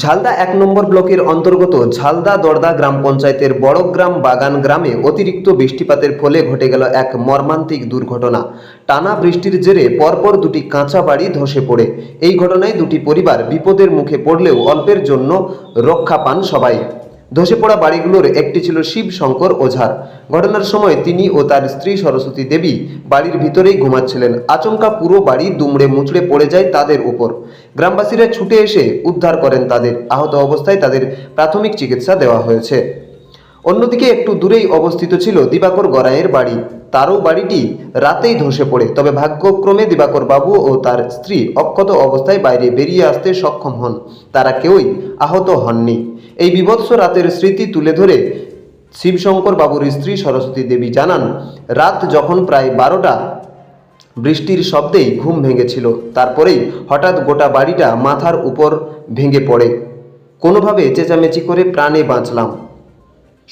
ঝালদা এক নম্বর ব্লকের অন্তর্গত ঝালদা দর্দা গ্রাম পঞ্চায়েতের বড়গ্রাম বাগান গ্রামে অতিরিক্ত বৃষ্টিপাতের ফলে ঘটে গেল এক মর্মান্তিক দুর্ঘটনা। টানা বৃষ্টির জেরে পরপর দুটি কাঁচা বাড়ি ধসে পড়ে। এই ঘটনায় দুটি পরিবার বিপদের মুখে পড়লেও অল্পের জন্য রক্ষা পান সবাই। ধসে পড়া বাড়িগুলোর একটি ছিল শিব শঙ্কর ওঝার। ঘটনার সময় তিনি ও তার স্ত্রী সরস্বতী দেবী বাড়ির ভিতরেই ঘুমাচ্ছিলেন। আচমকা পুরো বাড়ি দুমড়ে মুচড়ে পড়ে যায় তাদের উপর। গ্রামবাসীরা ছুটে এসে উদ্ধার করেন তাদের। আহত অবস্থায় তাদের প্রাথমিক চিকিৎসা দেওয়া হয়েছে। অন্যদিকে একটু দূরেই অবস্থিত ছিল দিবাকর গড়াইয়ের বাড়ি। তারও বাড়িটি রাতেই ধসে পড়ে, তবে ভাগ্যক্রমে দিবাকর বাবু ও তার স্ত্রী অক্ষত অবস্থায় বাইরে বেরিয়ে আসতে সক্ষম হন। তারা কেউই আহত হননি। এই বিভৎস রাতের স্মৃতি তুলে ধরে শিবশঙ্কর বাবুর স্ত্রী সরস্বতী দেবী জানান, রাত যখন প্রায় বারোটা, বৃষ্টির শব্দেই ঘুম ভেঙেছিল। তারপরেই হঠাৎ গোটা বাড়িটা মাথার উপর ভেঙে পড়ে। কোনোভাবে চেঁচামেচি করে প্রাণে বাঁচলাম।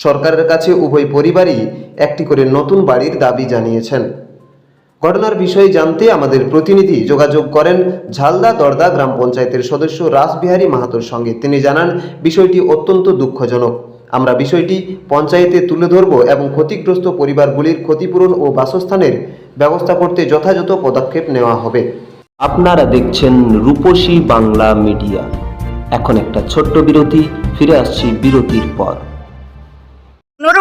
সরকারের কাছে উভয় পরিবারই একটি করে নতুন বাড়ির দাবি জানিয়েছেন। ঘটনার বিষয়ে জানতে আমাদের প্রতিনিধি যোগাযোগ করেন ঝালদা দর্দা গ্রাম পঞ্চায়েতের সদস্য রাসবিহারী মাহাতোর সঙ্গে। তিনি জানান, বিষয়টি অত্যন্ত দুঃখজনক। আমরা বিষয়টি পঞ্চায়েতে তুলে ধরব এবং ক্ষতিগ্রস্ত পরিবারগুলির ক্ষতিপূরণ ও বাসস্থানের ব্যবস্থা করতে যথাযথ পদক্ষেপ নেওয়া হবে। আপনারা দেখছেন রূপসী বাংলা মিডিয়া। এখন একটা ছোট্ট বিরতি, ফিরে আসছি বিরতির পর।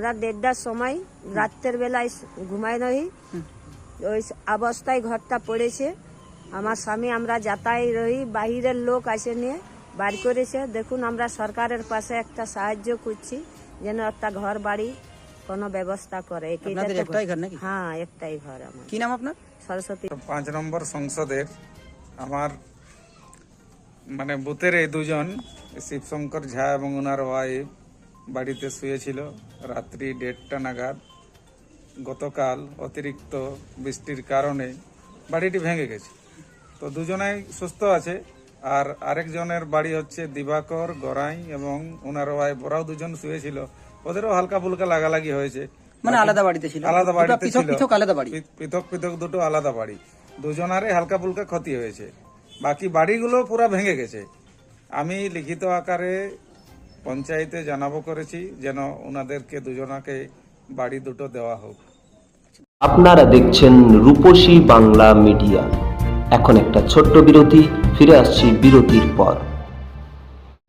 আমরা দেড়টার সময় রাত্রের বেলায় ঘুমাই রহি। ওই অবস্থায় ঘরটা পড়েছে। আমার স্বামী আমরা যাতাই রহি বাহিরের লোক আসে নিয়ে বাড়ি করেছে। দেখুন আমরা সরকারের পাশে একটা সাহায্য করছি যেন একটা ঘর বাড়ি কোনো ব্যবস্থা করে। এটাই আপনাদের তো- একটাই ঘর নাকি? হ্যাঁ একটাই ঘর আমার। কি নাম আপনার? সরস্বতী। পাঁচ নম্বর সংসদের আমার মানে বুথের এই দুজন শিবশঙ্কর ঝা এবং ওনার ওয়াইফ বাড়িতে শুয়েছিল। রাত্রি দেড়টা নাগাদ। গতকাল অতিরিক্ত বৃষ্টির কারণে বাড়িটি ভেঙে গেছে। তো দুজনাই সুস্থ আছে। আর আরেকজনের বাড়ি হচ্ছে দিবাকর গড়াই এবং ওনার ওয়াইফ ওরাও দুজন শুয়েছিল। ওদেরও হালকা ফুলকা লাগালাগি হয়েছে। মানে আলাদা বাড়িতে ছিল? আলাদা বাড়িতে পৃথক ছিল। পৃথক আলাদা বাড়ি? পৃথক পৃথক দুটো আলাদা বাড়ি। দুজনারে হালকা ফুলকা ক্ষতি হয়েছে। বাকি বাড়িগুলো পুরো ভেঙে গেছে। আমি লিখিত আকারে পঞ্চায়েতে জানাব করেছি যেন ওনাদেরকে দুজনাকে বাড়ি দুটো দেওয়া হোক। আপনারা দেখছেন রূপসী বাংলা মিডিয়া। এখন একটা ছোট্ট বিরতি, ফিরে আসছি বিরতির পর।